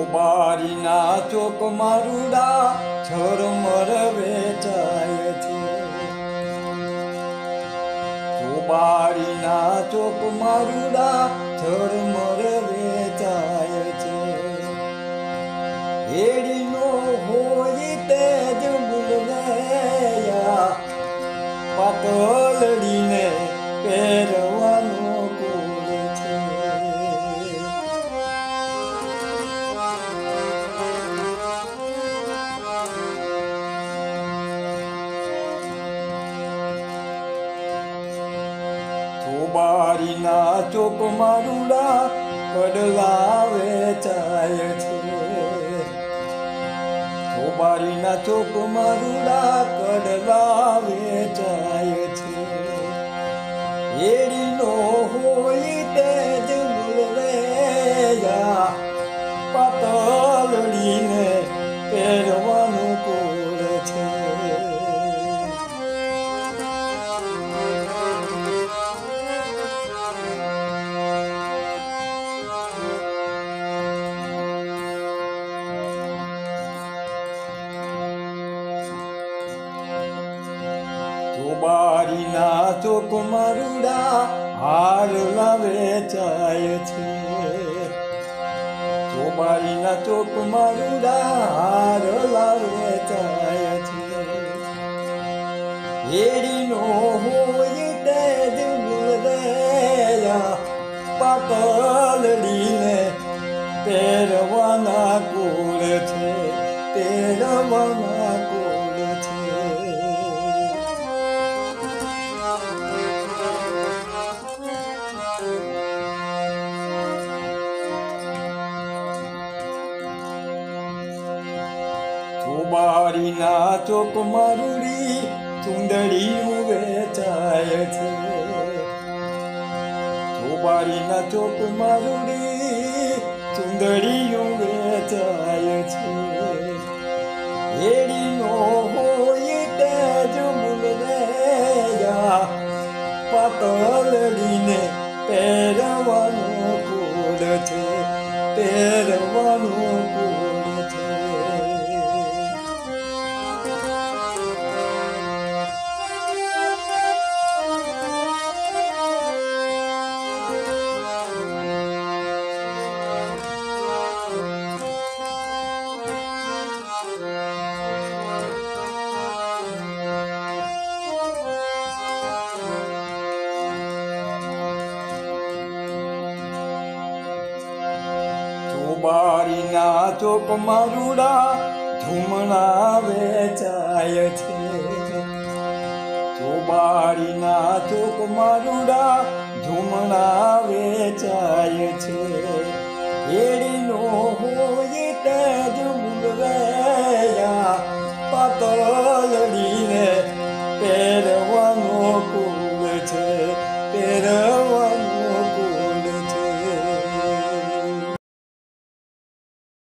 ચોબારીના ચોક મારુડા છરમર વેચાય છે. ચોબારીના ચોક મારુડા છરમર વેચાય છે. એડીનો હોય તે જ મુલવૈયા પાતળડીને પહેરવાનો કોલ ચોબારીના ચોક મારુડા કડલા વેચાય છે. ચોબારીના ચોક મારુડા કડલા વેચાય છે. એડીનો હોય તે જ મુલવૈયા પાતળીને પહેરવાનું ચોબારીના ચોક મરુડા હાર વેચાય છે. ચોબારીના ચોક મરુડા હાર વેચાય છે. એડીનો હોય તે જ મુલવેયા ચોબારીના ચોક મારુડી ચુંદડી વેચાય છે. ચોબારીના ચોક મારુડી ચુંદડી વેચાય છે. એડીનો હોય તે જ મુલવેયા પાતળડીને પહેરવાનો કોડ છે. પહેરવાનો બારીના ચોકમાં મારુડા ધૂમણા વેચાય છે. ચોબારીના ચોકમાં રૂડા ધૂમણા વેચાય છે. એડીનો હોય તેજ મુલવ્યા પાતળીને પહેરવાનો કુલ છે. પહેર